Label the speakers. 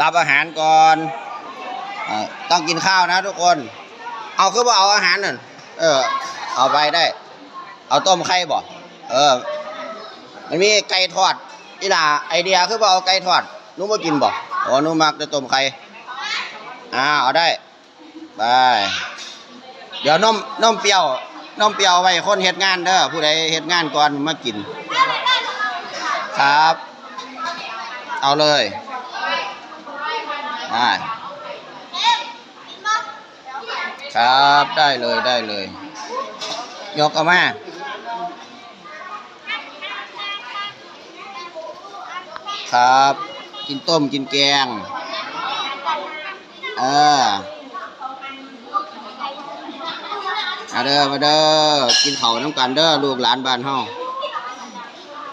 Speaker 1: รับอาหารก่อนอต้องกินข้าวนะทุกคน เอาคือว่าเอาอาหารนั่นเออ เอาไปได้ เอาต้มไข่บ่เออ มันมีไก่ทอดอีหล่าไอเดียคือว่าเอาไก่ทอดหนูมากินบ่อ๋อหนูมักแต่ต้มไข่อ่าเอาได้ไปเดี๋ยวน้มน้มเปรี้ยวน้มเปรี้ยวไว้คนเฮ็ดงานเด้อผู้ใดเฮ็ดงานก่อนมากิน ครับ เอาเลย ได้ครับได้เลยได้เลย ยกเอามาครับ กินต้มกินแกง เออมาเด้อมาเด้อกินเขาน้ำกันเด้อลูกหลานบ้านเฮา